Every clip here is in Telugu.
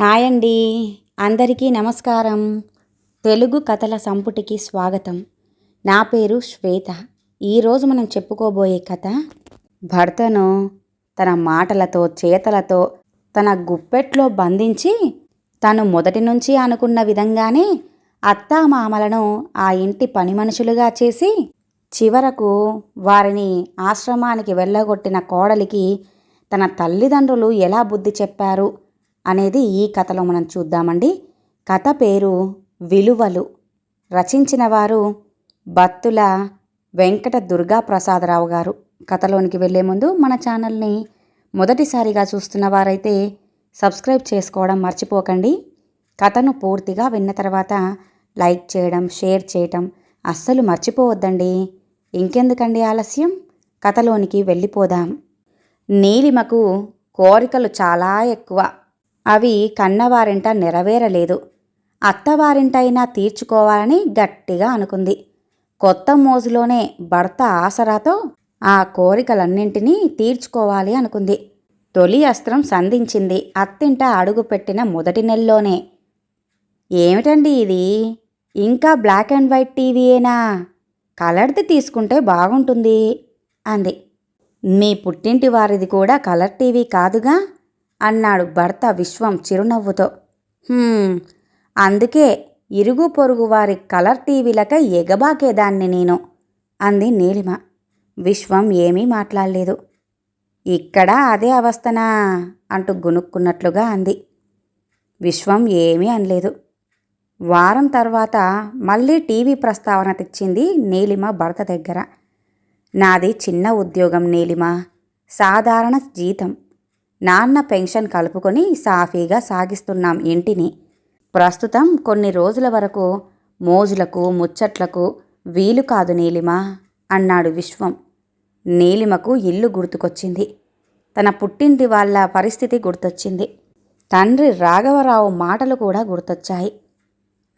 హాయ్ అండి అందరికీ నమస్కారం. తెలుగు కథల సంపుటికి స్వాగతం. నా పేరు శ్వేత. ఈరోజు మనం చెప్పుకోబోయే కథ భర్తను తన మాటలతో చేతలతో తన గుప్పెట్లో బంధించి తను మొదటి నుంచి అనుకున్న విధంగానే అత్తామామలను ఆ ఇంటి పని మనుషులుగా చేసి చివరకు వారిని ఆశ్రమానికి వెళ్ళగొట్టిన కోడలికి తన తల్లిదండ్రులు ఎలా బుద్ధి చెప్పారు? అనేది ఈ కథలో మనం చూద్దామండి. కథ పేరు విలువలు. రచించిన వారు బత్తుల వెంకట దుర్గా ప్రసాదరావు గారు. కథలోనికి వెళ్ళే ముందు మన ఛానల్ని మొదటిసారిగా చూస్తున్న వారైతే సబ్స్క్రైబ్ చేసుకోవడం మర్చిపోకండి. కథను పూర్తిగా విన్న తర్వాత లైక్ చేయడం షేర్ చేయటం అస్సలు మర్చిపోవద్దండి. ఇంకెందుకండి ఆలస్యం? కథలోనికి వెళ్ళిపోదాం. నీలిమకు కోరికలు చాలా ఎక్కువ. అవి కన్నవారింట నెరవేరలేదు. అత్తవారింటైనా తీర్చుకోవాలని గట్టిగా అనుకుంది. కొత్త మోజులోనే భర్త ఆసరాతో ఆ కోరికలన్నింటినీ తీర్చుకోవాలి అనుకుంది. తొలి అస్త్రం సంధించింది. అత్తింట అడుగుపెట్టిన మొదటి నెలలోనే. ఏమిటండి ఇది? ఇంకా బ్లాక్ అండ్ వైట్ టీవీయేనా? కలర్ది తీసుకుంటే బాగుంటుంది అంది. మీ పుట్టింటి వారిది కూడా కలర్ టీవీ కాదుగా? అన్నాడు భర్త విశ్వం చిరునవ్వుతో. అందుకే ఇరుగు పొరుగు వారి కలర్ టీవీలకై ఎగబాకేదాన్ని నేను అంది నీలిమ. విశ్వం ఏమీ మాట్లాడలేదు. ఇక్కడ అదే అవస్థనా? అంటూ గునుక్కున్నట్లుగా అంది. విశ్వం ఏమీ అనలేదు. వారం తర్వాత మళ్ళీ టీవీ ప్రస్తావన తెచ్చింది నీలిమ భర్త దగ్గర. నాది చిన్న ఉద్యోగం నీలిమ సాధారణ జీతం. నాన్న పెన్షన్ కలుపుకొని సాఫీగా సాగిస్తున్నాం ఇంటిని. ప్రస్తుతం కొన్ని రోజుల వరకు మోజులకు ముచ్చట్లకు వీలు కాదు నీలిమ అన్నాడు విశ్వం. నీలిమకు ఇల్లు గుర్తుకొచ్చింది. తన పుట్టింటి వాళ్ళ పరిస్థితి గుర్తొచ్చింది. తండ్రి రాఘవరావు మాటలు కూడా గుర్తొచ్చాయి.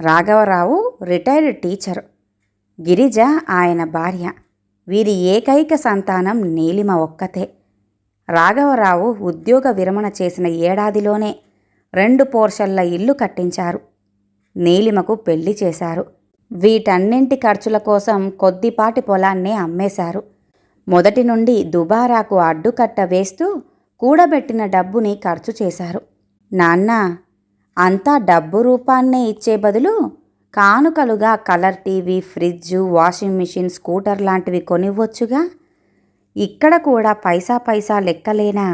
రాఘవరావు రిటైర్డ్ టీచర్. గిరిజ ఆయన భార్య. వీరి ఏకైక సంతానం నీలిమ ఒక్కతే. రాఘవరావు ఉద్యోగ విరమణ చేసిన ఏడాదిలోనే రెండు పోర్షన్ల ఇల్లు కట్టించారు. నీలిమకు పెళ్ళి చేశారు. వీటన్నింటి ఖర్చుల కోసం కొద్దిపాటి పొలాన్నే అమ్మేశారు. మొదటి నుండి దుబారాకు అడ్డుకట్ట వేస్తూ కూడబెట్టిన డబ్బుని ఖర్చు చేశారు. నాన్న అంతా డబ్బు రూపాన్నే ఇచ్చే బదులు కానుకలుగా colour TV fridge washing machine scooter లాంటివి కొనివ్వొచ్చుగా. ఇక్కడ కూడా పైసా పైసా లెక్కలేనా?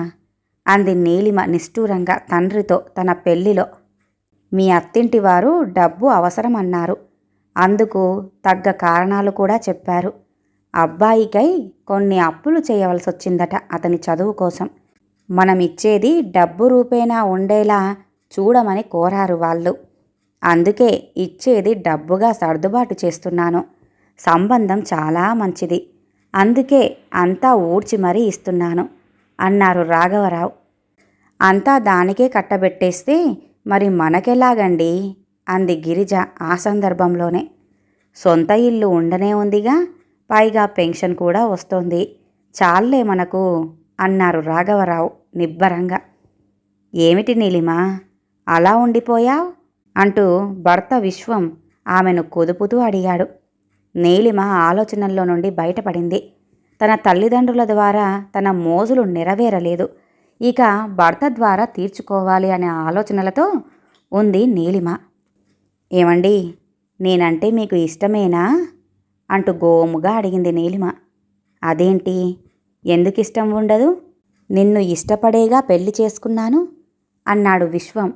అంది నీలిమ నిష్ఠూరంగా తండ్రితో తన పెళ్ళిలో మీ అత్తింటి వారు డబ్బు అవసరమన్నారు. అందుకు తగ్గ కారణాలు కూడా చెప్పారు. అబ్బాయికై కొన్ని అప్పులు చేయవలసి వచ్చిందట అతని చదువు కోసం. మనం ఇచ్చేది డబ్బు రూపేణా ఉండేలా చూడమని కోరారు వాళ్ళు. అందుకే ఇచ్చేది డబ్బుగా సర్దుబాటు చేస్తున్నాను. సంబంధం చాలా మంచిది. అందుకే అంతా ఊడ్చి మరీ ఇస్తున్నాను అన్నారు రాఘవరావు. అంతా దానికే కట్టబెట్టేస్తే మరి మనకెలాగండి? అంది గిరిజ ఆ సందర్భంలోనే. సొంత ఇల్లు ఉండనే ఉందిగా పైగా పెన్షన్ కూడా వస్తోంది. చాలే మనకు అన్నారు రాఘవరావు నిబ్బరంగా. ఏమిటి నీలిమా అలా ఉండిపోయావ్? అంటూ భర్త విశ్వం ఆమెను కుదుపుతూ అడిగాడు. నీలిమ ఆలోచనల్లో నుండి బయటపడింది. తన తల్లిదండ్రుల ద్వారా తన మోజులు నెరవేరలేదు. ఇక భర్త ద్వారా తీర్చుకోవాలి అనే ఆలోచనలతో ఉంది నీలిమ. ఏమండి నేనంటే మీకు ఇష్టమేనా? అంటూ గోముగా అడిగింది నీలిమ. అదేంటి? ఎందుకు ఇష్టం ఉండదు? నిన్ను ఇష్టపడేగా పెళ్ళి చేసుకున్నాను? అన్నాడు విశ్వం.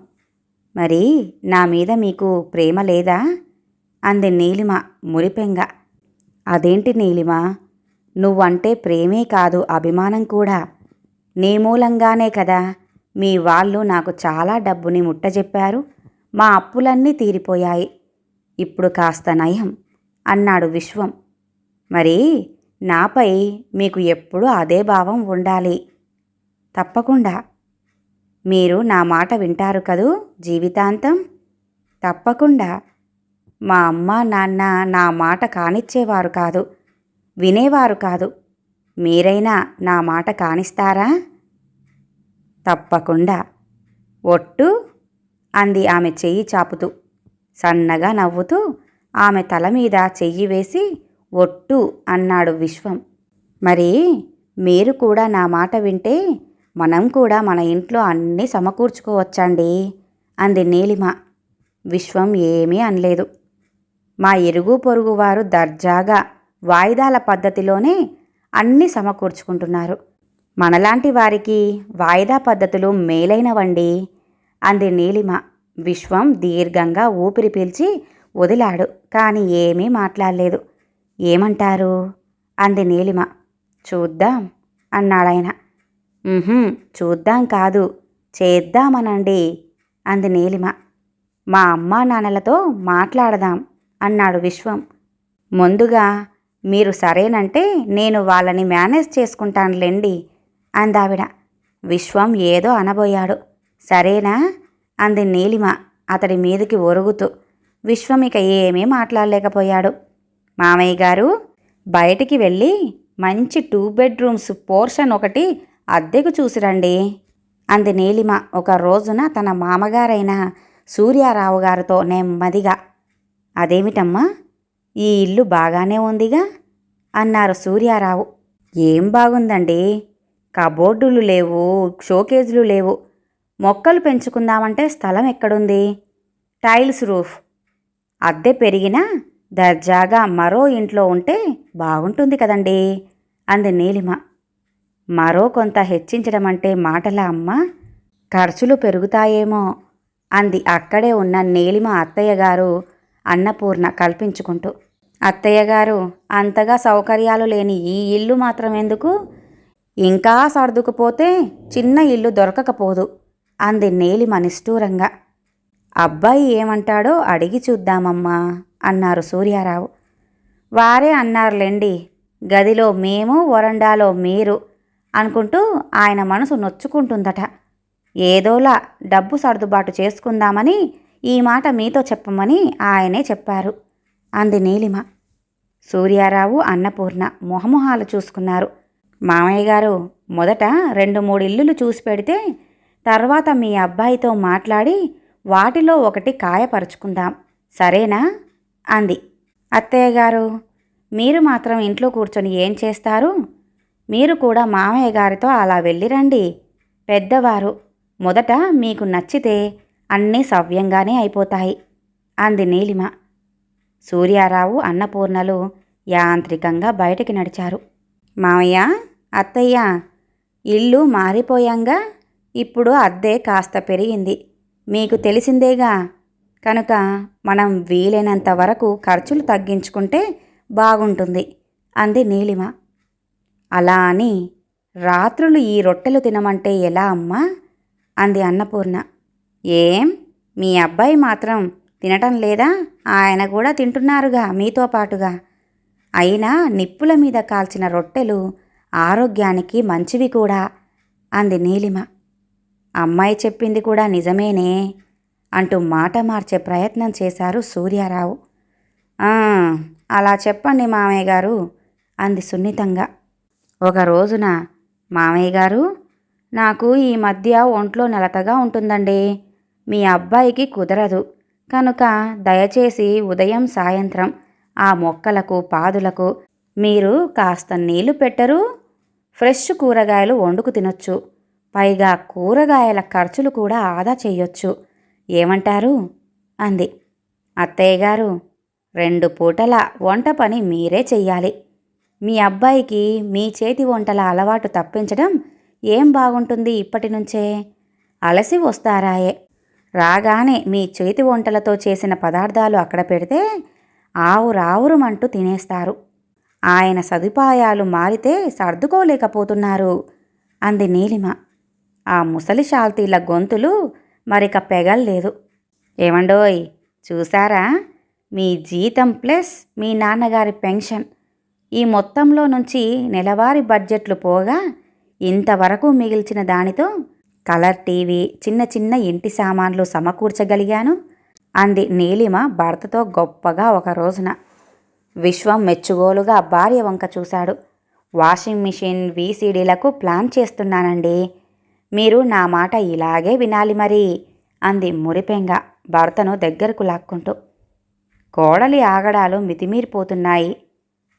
మరి నా మీద మీకు ప్రేమ లేదా? అంది నీలిమ మురిపెంగ. అదేంటి నీలిమ? నువ్వంటే ప్రేమే కాదు అభిమానం కూడా. నీ మూలంగానే కదా మీ వాళ్ళు నాకు చాలా డబ్బుని ముట్టజెప్పారు. మా అప్పులన్నీ తీరిపోయాయి. ఇప్పుడు కాస్త నయం అన్నాడు విశ్వం. మరి నాపై మీకు ఎప్పుడూ అదే భావం ఉండాలి. తప్పకుండా. మీరు నా మాట వింటారు కదూ జీవితాంతం? తప్పకుండా. మా అమ్మ నాన్న నా మాట కానిచ్చేవారు కాదు. వినేవారు కాదు. మీరైనా నా మాట కానిస్తారా? తప్పకుండా. ఒట్టు అంది ఆమె చెయ్యి చాపుతూ. సన్నగా నవ్వుతూ ఆమె తల మీద చెయ్యి వేసి ఒట్టు అన్నాడు విశ్వం. మరి మీరు కూడా నా మాట వింటే మనం కూడా మన ఇంట్లో అన్నీ సమకూర్చుకోవచ్చండి అంది నీలిమ. విశ్వం ఏమీ అనలేదు. మా ఇరుగు పొరుగు వారు దర్జాగా వాయిదాల పద్ధతిలోనే అన్నీ సమకూర్చుకుంటున్నారు. మనలాంటి వారికి వాయిదా పద్ధతులు మేలైనవండి అంది నీలిమ. విశ్వం దీర్ఘంగా ఊపిరి పీల్చి వదిలాడు కానీ ఏమీ మాట్లాడలేదు. ఏమంటారు? అంది నీలిమ. చూద్దాం అన్నాడాయన. చూద్దాం కాదు చేద్దామనండి అంది నీలిమ. మా అమ్మా నాన్నలతో మాట్లాడదాం. అన్నాడు విశ్వం. ముందుగా మీరు సరేనంటే నేను వాళ్ళని మేనేజ్ చేసుకుంటానులేండి అందావిడ. విశ్వం ఏదో అనబోయాడు. సరేనా? అంది నీలిమ అతడి మీదికి ఒరుగుతూ. విశ్వం ఇక ఏమీ మాట్లాడలేకపోయాడు. మామయ్య గారు బయటికి వెళ్ళి మంచి టూ బెడ్రూమ్స్ పోర్షన్ ఒకటి అద్దెకు చూసిరండి అంది నీలిమ. ఒక రోజున తన మామగారైన సూర్యారావు గారితో నెమ్మదిగా అదేమిటమ్మా? ఈ ఇల్లు బాగానే ఉందిగా? అన్నారు సూర్యారావు. ఏం బాగుందండి? కబోర్డులు లేవు షోకేజులు లేవు. మొక్కలు పెంచుకుందామంటే స్థలం ఎక్కడుంది? Tiles roof. అద్దె పెరిగినా దర్జాగా మరో ఇంట్లో ఉంటే బాగుంటుంది కదండి? అంది నీలిమ. మరో కొంత హెచ్చించడం అంటే మాటలా అమ్మా? ఖర్చులు పెరుగుతాయేమో అంది అక్కడే ఉన్న నీలిమ అత్తయ్య గారు అన్నపూర్ణ కల్పించుకుంటూ అత్తయ్య గారు అంతగా సౌకర్యాలు లేని ఈ ఇల్లు మాత్రం ఎందుకు? ఇంకా సర్దుకుపోతే చిన్న ఇల్లు దొరకకపోదు అంది నేలిమ నిష్ఠూరంగా అబ్బాయి ఏమంటాడో అడిగి చూద్దామమ్మా అన్నారు సూర్యారావు. వారే అన్నారులేండి గదిలో మేము వరండాలో మీరు అనుకుంటూ ఆయన మనసు నొచ్చుకుంటుందట. ఏదోలా డబ్బు సర్దుబాటు చేసుకుందామని ఈ మాట మీతో చెప్పమని ఆయనే చెప్పారు. అంది నీలిమ. సూర్యారావు అన్నపూర్ణ మొహమొహాలు చూసుకున్నారు. మామయ్య గారు మొదట రెండు మూడు ఇల్లులు చూసి పెడితే తర్వాత మీ అబ్బాయితో మాట్లాడి వాటిలో ఒకటి కాయపరుచుకుందాం. సరేనా? అంది. అత్తయ్య గారు మీరు మాత్రం ఇంట్లో కూర్చొని ఏం చేస్తారు? మీరు కూడా మామయ్య గారితో అలా వెళ్ళిరండి. పెద్దవారు మొదట మీకు నచ్చితే అన్నీ సవ్యంగానే అయిపోతాయి. అంది నీలిమ. సూర్యారావు అన్నపూర్ణలు యాంత్రికంగా బయటికి నడిచారు. మామయ్య అత్తయ్య ఇల్లు మారిపోయాంగా ఇప్పుడు అద్దె కాస్త పెరిగింది. మీకు తెలిసిందేగా? కనుక మనం వీలైనంత వరకు ఖర్చులు తగ్గించుకుంటే బాగుంటుంది అంది నీలిమ. అలా అని రాత్రులు ఈ రొట్టెలు తినమంటే ఎలా అమ్మా? అంది అన్నపూర్ణ. ఏం? మీ అబ్బాయి మాత్రం తినటం లేదా? ఆయన కూడా తింటున్నారుగా మీతో పాటుగా. అయినా నిప్పుల మీద కాల్చిన రొట్టెలు ఆరోగ్యానికి మంచివి కూడా అంది నీలిమ. అమ్మాయి చెప్పింది కూడా నిజమేనే అంటూ మాట మార్చే ప్రయత్నం చేశారు సూర్యారావు. అలా చెప్పండి మామయ్య గారు అంది సున్నితంగా. ఒక రోజున మామయ్య గారు నాకు ఈ మధ్య ఒంట్లో నెలతగా ఉంటుందండి. మీ అబ్బాయికి కుదరదు. కనుక దయచేసి ఉదయం సాయంత్రం ఆ మొక్కలకు పాదులకు మీరు కాస్త నీళ్ళు పెట్టరు. ఫ్రెష్ కూరగాయలు వండుకు తినొచ్చు. పైగా కూరగాయల ఖర్చులు కూడా ఆదా చేయొచ్చు. ఏమంటారు? అంది. అత్తయ్య గారు రెండు పూటల వంట పని మీరే చెయ్యాలి. మీ అబ్బాయికి మీ చేతి వంటల అలవాటు తప్పించడం ఏం బాగుంటుంది ఇప్పటి నుంచే? అలసి వస్తారాయే. రాగానే మీ చేతి వంటలతో చేసిన పదార్థాలు అక్కడ పెడితే ఆవురావురుమంటూ తినేస్తారు. ఆయన సదుపాయాలు మారితే సర్దుకోలేకపోతున్నారు అంది నీలిమ. ఆ ముసలి శాల్తీల గొంతులు మరిక పెగల్లేదు. ఏమండోయ్ చూసారా మీ జీతం ప్లస్ మీ నాన్నగారి పెన్షన్. ఈ మొత్తంలో నుంచి నెలవారీ బడ్జెట్లు పోగా ఇంతవరకు మిగిల్చిన దానితో కలర్ టీవీ చిన్న చిన్న ఇంటి సామాన్లు సమకూర్చగలిగాను. అంది నీలిమ భర్తతో గొప్పగా ఒక రోజున. విశ్వం మెచ్చుగోలుగా భార్య వంక చూశాడు. వాషింగ్ మిషన్ వీసీడీలకు ప్లాన్ చేస్తున్నానండి. మీరు నా మాట ఇలాగే వినాలి మరి అంది మురిపెంగా భర్తను దగ్గరకు లాక్కుంటూ. కోడలి ఆగడాలు మితిమీరిపోతున్నాయి.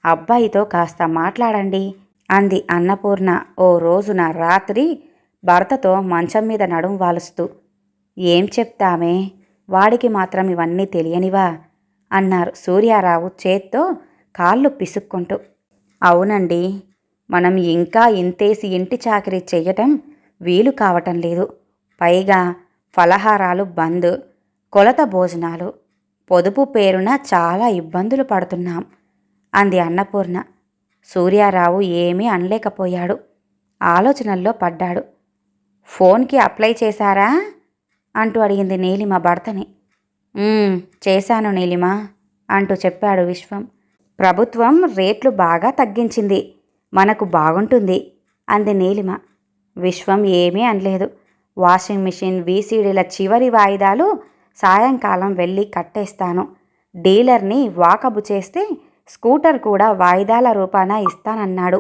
అబ్బాయితో కాస్త మాట్లాడండి అంది అన్నపూర్ణ. ఓ రోజున రాత్రి భర్తతో మంచం మీద నడుం వాలుస్తూ ఏం చెప్తామే? వాడికి మాత్రం ఇవన్నీ తెలియనివా? అన్నారు సూర్యారావు చేత్తో కాళ్ళు పిసుక్కుంటూ. అవునండి మనం ఇంకా ఇంతేసి ఇంటి చాకరీ చెయ్యటం వీలు కావటం లేదు. పైగా ఫలహారాలు బంద్ కొలత భోజనాలు పొదుపు పేరున చాలా ఇబ్బందులు పడుతున్నాం అంది అన్నపూర్ణ. సూర్యారావు ఏమీ అనలేకపోయాడు. ఆలోచనల్లో పడ్డాడు. ఫోన్కి అప్లై చేశారా? అంటూ అడిగింది నీలిమ భర్తని. చేశాను నీలిమ అంటూ చెప్పాడు విశ్వం. ప్రభుత్వం రేట్లు బాగా తగ్గించింది. మనకు బాగుంటుంది అంది నీలిమ. విశ్వం ఏమీ అనలేదు. వాషింగ్ మిషన్ వీసీడీల చివరి వాయిదాలు సాయంకాలం వెళ్ళి కట్టేస్తాను. డీలర్ని వాకబు చేస్తే స్కూటర్ కూడా వాయిదాల రూపాన ఇస్తానన్నాడు.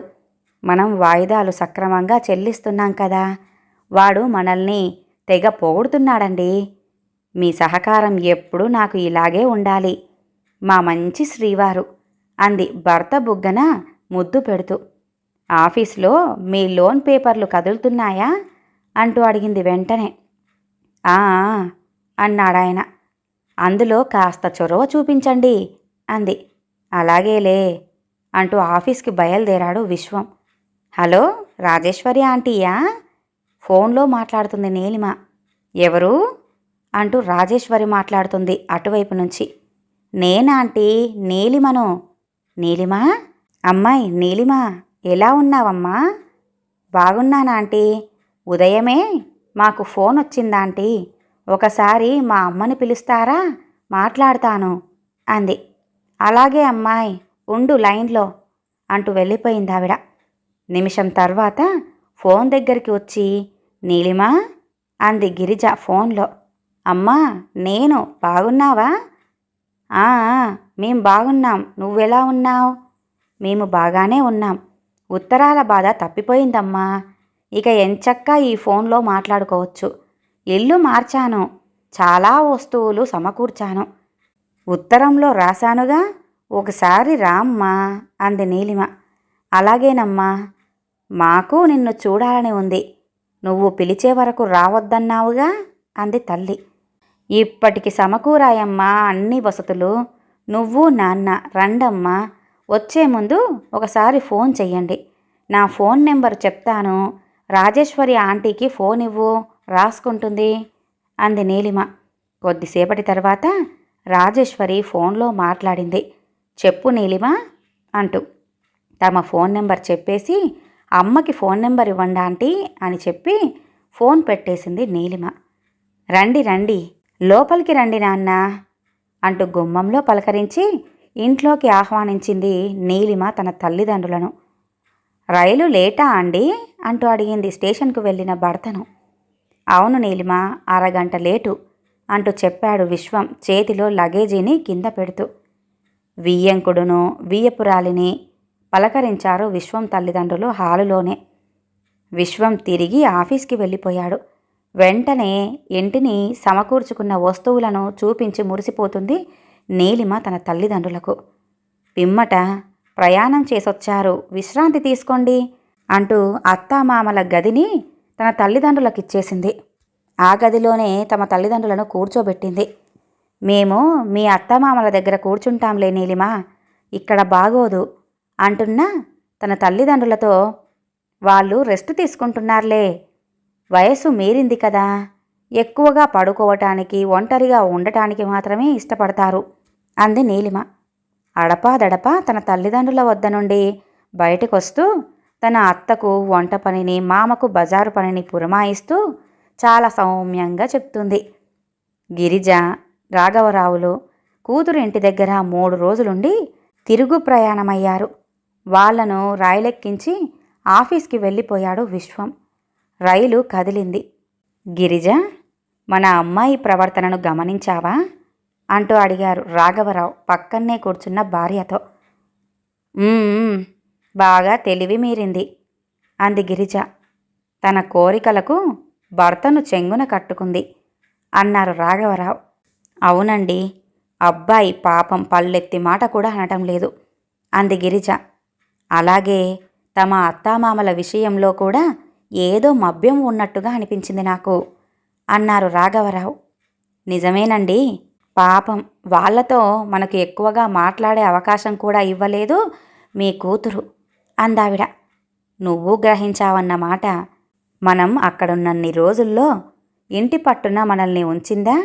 మనం వాయిదాలు సక్రమంగా చెల్లిస్తున్నాం కదా. వాడు మనల్ని తెగ పొగుడుతున్నాడండి. మీ సహకారం ఎప్పుడూ నాకు ఇలాగే ఉండాలి. మా మంచి శ్రీవారు అంది భర్త బుగ్గన ముద్దు పెడుతూ. ఆఫీస్లో మీ లోన్ పేపర్లు కదులుతున్నాయా? అంటూ అడిగింది వెంటనే. ఆ అన్నాడాయన. అందులో కాస్త చొరవ చూపించండి అంది. అలాగేలే అంటూ ఆఫీస్కి బయలుదేరాడు విశ్వం. హలో రాజేశ్వరి ఆంటీయా? ఫోన్లో మాట్లాడుతుంది నీలిమ. ఎవరు? అంటూ రాజేశ్వరి మాట్లాడుతుంది అటువైపు నుంచి. నేనాంటీ నీలిమను. నీలిమ? అమ్మాయి నీలిమ ఎలా ఉన్నావమ్మా? బాగున్నానా ఆంటీ? ఉదయమే మాకు ఫోన్ వచ్చిందాంటీ ఒకసారి మా అమ్మని పిలుస్తారా? మాట్లాడతాను అంది. అలాగే అమ్మాయి ఉండు లైన్లో అంటూ వెళ్ళిపోయింది ఆవిడ నిమిషం తర్వాత ఫోన్ దగ్గరికి వచ్చి నీలిమా అంది గిరిజ ఫోన్లో. అమ్మా నేను బాగున్నావా? "ఆ, మేం బాగున్నాం. నువ్వెలా ఉన్నావు? మేము బాగానే ఉన్నాం. ఉత్తరాల బాధ తప్పిపోయిందమ్మా. ఇక ఎంచక్కా ఈ ఫోన్లో మాట్లాడుకోవచ్చు. ఇల్లు మార్చాను. చాలా వస్తువులు సమకూర్చాను. ఉత్తరంలో రాశానుగా ఒకసారి రామ్మా అంది నీలిమ. అలాగేనమ్మా. మాకు నిన్ను చూడాలని ఉంది. నువ్వు పిలిచే వరకు రావద్దన్నావుగా? అంది తల్లి. ఇప్పటికి సమకూరాయమ్మా అన్ని వసతులు. నువ్వు నాన్న రండమ్మా వచ్చే ముందు ఒకసారి ఫోన్ చెయ్యండి. నా ఫోన్ నెంబర్ చెప్తాను. రాజేశ్వరి ఆంటీకి ఫోన్ ఇవ్వు రాసుకుంటుంది అంది నీలిమ. కొద్దిసేపటి తర్వాత రాజేశ్వరి ఫోన్లో మాట్లాడింది. చెప్పు నీలిమ అంటూ. తమ ఫోన్ నెంబర్ చెప్పేసి అమ్మకి ఫోన్ నెంబర్ ఇవ్వండి ఆంటీ అని చెప్పి ఫోన్ పెట్టేసింది నీలిమ. రండి రండి లోపలికి రండి నాన్న అంటూ గుమ్మంలో పలకరించి ఇంట్లోకి ఆహ్వానించింది నీలిమ తన తల్లిదండ్రులను. రైలు లేటా అండి అంటూ అడిగింది స్టేషన్కు వెళ్ళిన భర్తను. అవును నీలిమ అరగంట లేటు అంటూ చెప్పాడు విశ్వం చేతిలో లగేజీని కింద పెడుతూ. వియ్యంకుడును వియ్యపురాలిని పలకరించారు విశ్వం తల్లిదండ్రులు హాలులోనే. విశ్వం తిరిగి ఆఫీస్కి వెళ్ళిపోయాడు. వెంటనే ఇంటిని సమకూర్చుకున్న వస్తువులను చూపించి మురిసిపోతుంది నీలిమ తన తల్లిదండ్రులకు. పిమ్మట ప్రయాణం చేసొచ్చారు. విశ్రాంతి తీసుకోండి అంటూ అత్తామామల గదిని తన తల్లిదండ్రులకిచ్చేసింది. ఆ గదిలోనే తమ తల్లిదండ్రులను కూర్చోబెట్టింది. మేము మీ అత్తమామల దగ్గర కూర్చుంటాంలే నీలిమా. ఇక్కడ బాగోదు. అంటున్నా తన తల్లిదండ్రులతో వాళ్ళు రెస్ట్ తీసుకుంటున్నారులే. వయసు మీరింది కదా. ఎక్కువగా పడుకోవటానికి ఒంటరిగా ఉండటానికి మాత్రమే ఇష్టపడతారు అంది నీలిమ. అడపాదడపా తన తల్లిదండ్రుల వద్ద నుండి బయటకొస్తూ తన అత్తకు వంట పనిని మామకు బజారు పనిని పురమాయిస్తూ చాలా సౌమ్యంగా చెప్తుంది. గిరిజ రాఘవరావులు కూతురు ఇంటి దగ్గర మూడు రోజులుండి తిరుగు ప్రయాణమయ్యారు. వాళ్ళను రైలెక్కించి ఆఫీస్కి వెళ్ళిపోయాడు విశ్వం. రైలు కదిలింది. గిరిజ మన అమ్మాయి ప్రవర్తనను గమనించావా? అంటూ అడిగారు రాఘవరావు పక్కనే కూర్చున్న భార్యతో. బాగా తెలివి మీరింది అంది గిరిజ. తన కోరికలకు భర్తను చెంగున కట్టుకుంది అన్నారు రాఘవరావు. అవునండి అబ్బాయి పాపం పళ్ళెత్తి మాట కూడా అనటం లేదు అంది గిరిజ. అలాగే తమ అత్తామామల విషయంలో కూడా ఏదో మభ్యం ఉన్నట్టుగా అనిపించింది నాకు అన్నారు రాఘవరావు. నిజమేనండి పాపం వాళ్ళతో మనకు ఎక్కువగా మాట్లాడే అవకాశం కూడా ఇవ్వలేదు మీ కూతురు అందావిడ. నువ్వు గ్రహించావన్నమాట మనం అక్కడున్నన్ని రోజుల్లో ఇంటి పట్టున మనల్ని ఉంచిందా?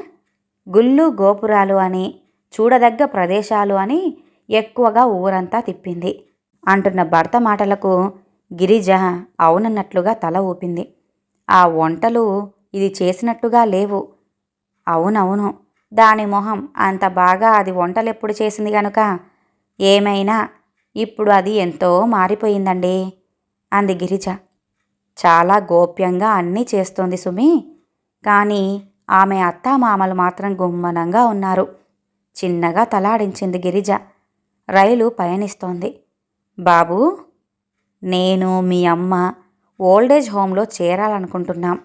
గుళ్ళు గోపురాలు అని చూడదగ్గ ప్రదేశాలు అని ఎక్కువగా ఊరంతా తిప్పింది. అంటున్న భర్త మాటలకు గిరిజ అవునన్నట్లుగా తల ఊపింది. ఆ వంటలు ఇది చేసినట్టుగా లేవు. అవునవును దాని మొహం అంత బాగా అది వంటలెప్పుడు చేసింది గనుక? ఏమైనా? ఇప్పుడు అది ఎంతో మారిపోయిందండి అంది గిరిజ. చాలా గోప్యంగా అన్నీ చేస్తోంది సుమి. కానీ ఆమె అత్తామామలు మాత్రం గుమ్మనంగా ఉన్నారు. చిన్నగా తలాడించింది గిరిజ. రైలు పయనిస్తోంది. బాబూ నేను మీ అమ్మ ఓల్డేజ్ హోంలో చేరాలనుకుంటున్నాం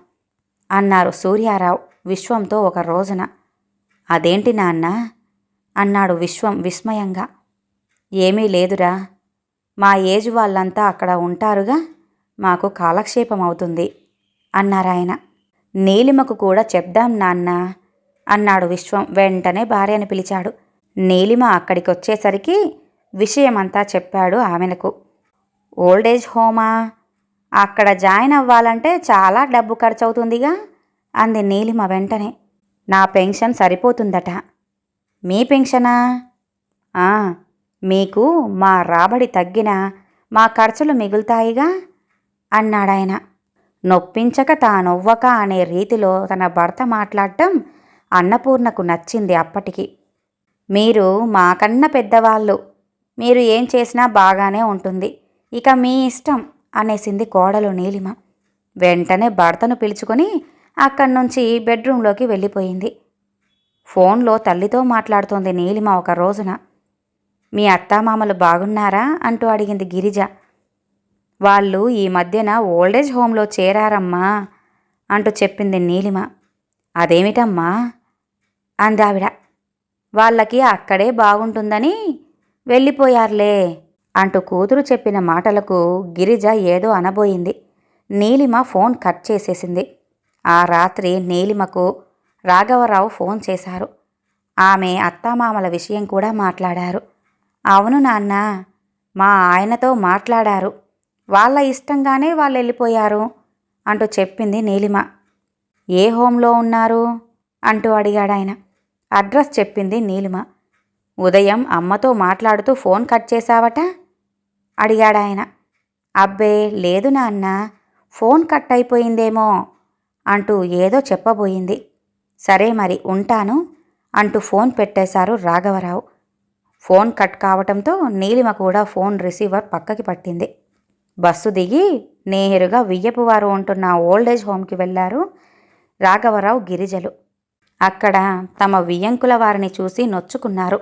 అన్నారు సూర్యారావు విశ్వంతో ఒక రోజున. అదేంటి నాన్న? అన్నాడు విశ్వం విస్మయంగా. ఏమీ లేదురా. మా ఏజ్ వాళ్ళంతా అక్కడ ఉంటారుగా? మాకు కాలక్షేపం అవుతుంది అన్నారాయన. నీలిమకు కూడా చెప్దాం నాన్న అన్నాడు విశ్వం వెంటనే భార్యని పిలిచాడు. నీలిమ అక్కడికి వచ్చేసరికి విషయమంతా చెప్పాడు ఆమెనకు. ఓల్డేజ్ హోమా? అక్కడ జాయిన్ అవ్వాలంటే చాలా డబ్బు ఖర్చు అవుతుందిగా అంది నీలిమ వెంటనే. నా పెన్షన్ సరిపోతుందట. మీ పెన్షనా? మీకు మా రాబడి తగ్గినా మా ఖర్చులు మిగులుతాయిగా? అన్నాడాయన. నొప్పించక తానొవ్వక అనే రీతిలో తన భర్త మాట్లాడటం అన్నపూర్ణకు నచ్చింది అప్పటికి. మీరు మాకన్నా పెద్దవాళ్ళు. మీరు ఏం చేసినా బాగానే ఉంటుంది. ఇక మీ ఇష్టం అనేసింది కోడలు నీలిమ. వెంటనే భర్తను పిలుచుకొని అక్కడి నుంచి బెడ్రూంలోకి వెళ్ళిపోయింది. ఫోన్లో తల్లితో మాట్లాడుతోంది నీలిమ ఒక రోజున. మీ అత్తామామలు బాగున్నారా? అంటూ అడిగింది గిరిజ. వాళ్ళు ఈ మధ్యన ఓల్డేజ్ హోంలో చేరారమ్మా అంటూ చెప్పింది నీలిమ. అదేమిటమ్మా? అందావిడ. వాళ్ళకి అక్కడే బాగుంటుందని వెళ్ళిపోయారులే అంటూ కూతురు చెప్పిన మాటలకు గిరిజ ఏదో అనబోయింది. నీలిమ ఫోన్ కట్ చేసేసింది. ఆ రాత్రి నీలిమకు రాఘవరావు ఫోన్ చేశారు. ఆమె అత్తామామల విషయం కూడా మాట్లాడారు. అవును నాన్న మా ఆయనతో మాట్లాడారు. వాళ్ళ ఇష్టంగానే వాళ్ళు వెళ్ళిపోయారు అంటూ చెప్పింది నీలిమ. ఏ హోంలో ఉన్నారు? అంటూ అడిగాడాయన. అడ్రస్ చెప్పింది నీలిమ. ఉదయం అమ్మతో మాట్లాడుతూ ఫోన్ కట్ చేశావట? అడిగాడాయన. అబ్బే లేదు నాన్న ఫోన్ కట్ అయిపోయిందేమో అంటూ ఏదో చెప్పబోయింది. సరే మరి ఉంటాను అంటూ ఫోన్ పెట్టేశారు రాఘవరావు. ఫోన్ కట్ కావటంతో నీలిమ కూడా ఫోన్ రిసీవర్ పక్కకి పట్టింది. బస్సు దిగి నేరుగా వియ్యపువారు ఉంటున్న ఓల్డేజ్ హోమ్కి వెళ్ళారు రాఘవరావు గిరిజలు. అక్కడ తమ వియ్యంకుల వారిని చూసి నొచ్చుకున్నారు.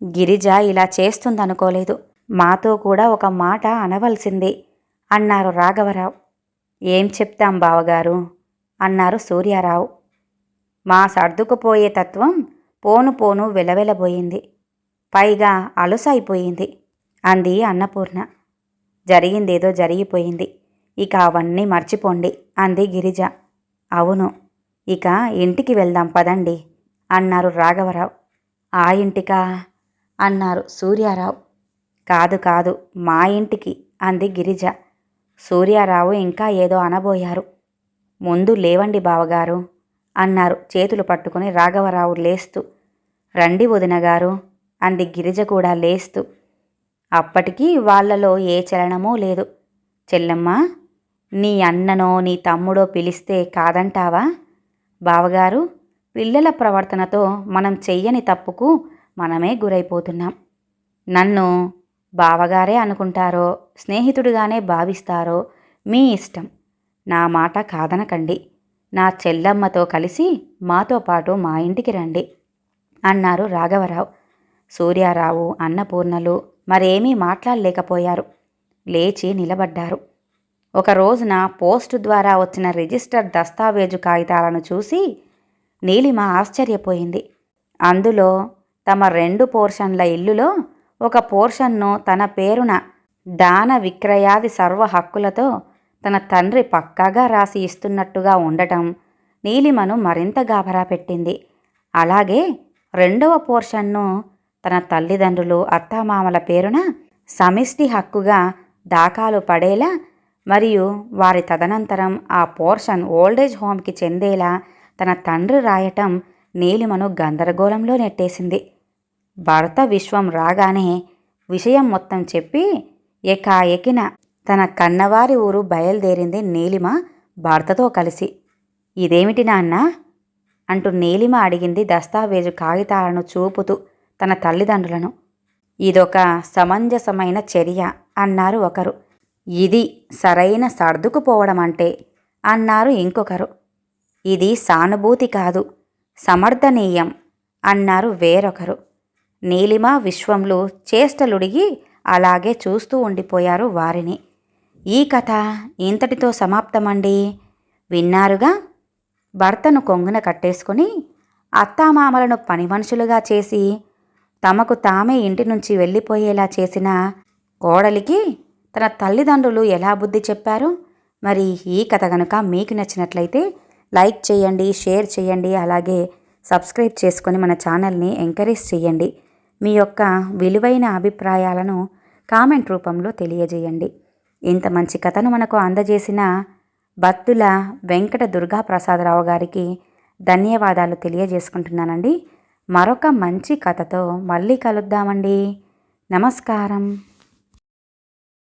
గిరిజ ఇలా చేస్తుందనుకోలేదు. మాతో కూడా ఒక మాట అనవలసింది అన్నారు రాఘవరావు. ఏం చెప్తాం బావగారు? అన్నారు సూర్యారావు. మా సర్దుకుపోయే తత్వం పోను పోను వెలవెలబోయింది. పైగా అలుసైపోయింది అంది అన్నపూర్ణ. జరిగిందేదో జరిగిపోయింది ఇక అవన్నీ మర్చిపోండి అంది గిరిజ. అవును ఇక ఇంటికి వెళ్దాం పదండి అన్నారు రాఘవరావు. ఆ ఇంటికా? అన్నారు సూర్యారావు. కాదు కాదు మా ఇంటికి అంది గిరిజ. సూర్యారావు ఇంకా ఏదో అనబోయారు. ముందు లేవండి బావగారు అన్నారు చేతులు పట్టుకుని రాఘవరావు లేస్తూ. రండి వదినగారు అంది గిరిజ కూడా లేస్తూ. అప్పటికి వాళ్ళలో ఏ చలనమూ లేదు. చెల్లెమ్మ నీ అన్ననో నీ తమ్ముడో పిలిస్తే కాదంటావా? బావగారు పిల్లల ప్రవర్తనతో మనం చెయ్యని తప్పుకు మనమే గురైపోతున్నాం. నన్ను బావగారే అనుకుంటారో స్నేహితుడిగానే భావిస్తారో మీ ఇష్టం. నా మాట కాదనకండి. నా చెల్లమ్మతో కలిసి మాతో పాటు మా ఇంటికి రండి అన్నారు రాఘవరావు. సూర్యారావు అన్నపూర్ణలు మరేమీ మాట్లాడలేకపోయారు. లేచి నిలబడ్డారు. ఒక రోజున పోస్టు ద్వారా వచ్చిన రిజిస్టర్ దస్తావేజు కాగితాలను చూసి నీలిమ ఆశ్చర్యపోయింది. అందులో తమ రెండు పోర్షన్ల ఇల్లులో ఒక పోర్షన్ను తన పేరున దాన విక్రయాది సర్వ హక్కులతో తన తండ్రి పక్కాగా రాసి ఇస్తున్నట్టుగా ఉండటం నీలిమను మరింత గాభరా పెట్టింది. అలాగే రెండవ పోర్షన్ను తన తల్లిదండ్రులు అత్తామామల పేరున సమిష్టి హక్కుగా దాఖలు పడేలా మరియు వారి తదనంతరం ఆ పోర్షన్ ఓల్డేజ్ హోమ్కి చెందేలా తన తండ్రి రాయటం నీలిమను గందరగోళంలో నెట్టేసింది. భర్త విశ్వం రాగానే విషయం మొత్తం చెప్పి ఎకాఎకిన తన కన్నవారి ఊరు బయలుదేరింది నీలిమ భర్తతో కలిసి. ఇదేమిటి నాన్న అంటూ నీలిమ అడిగింది దస్తావేజు కాగితాలను చూపుతూ తన తల్లిదండ్రులను. ఇదొక సమంజసమైన చర్య అన్నారు ఒకరు. ఇది సరైన సర్దుకుపోవడం అంటే అన్నారు ఇంకొకరు. ఇది సానుభూతి కాదు సమర్థనీయం అన్నారు వేరొకరు. నీలిమ విశ్వంలో చేష్టలుడిగి అలాగే చూస్తూ ఉండిపోయారు వారిని. ఈ కథ ఇంతటితో సమాప్తమండి. విన్నారుగా? భర్తను కొంగున కట్టేసుకుని అత్తామామలను పని మనుషులుగా చేసి తమకు తామే ఇంటి నుంచి వెళ్ళిపోయేలా చేసిన కోడలికి తన తల్లిదండ్రులు ఎలా బుద్ధి చెప్పారు? మరి ఈ కథ కనుక మీకు నచ్చినట్లయితే లైక్ చేయండి షేర్ చేయండి అలాగే సబ్స్క్రైబ్ చేసుకొని మన ఛానల్ని ఎంకరేజ్ చేయండి. మీ యొక్క విలువైన అభిప్రాయాలను కామెంట్ రూపంలో తెలియజేయండి. ఇంత మంచి కథను మనకు అందజేసిన భక్తుల వెంకట దుర్గా ప్రసాదరావు గారికి ధన్యవాదాలు తెలియజేసుకుంటున్నానండి. మరొక మంచి కథతో మళ్ళీ కలుద్దామండి. నమస్కారం.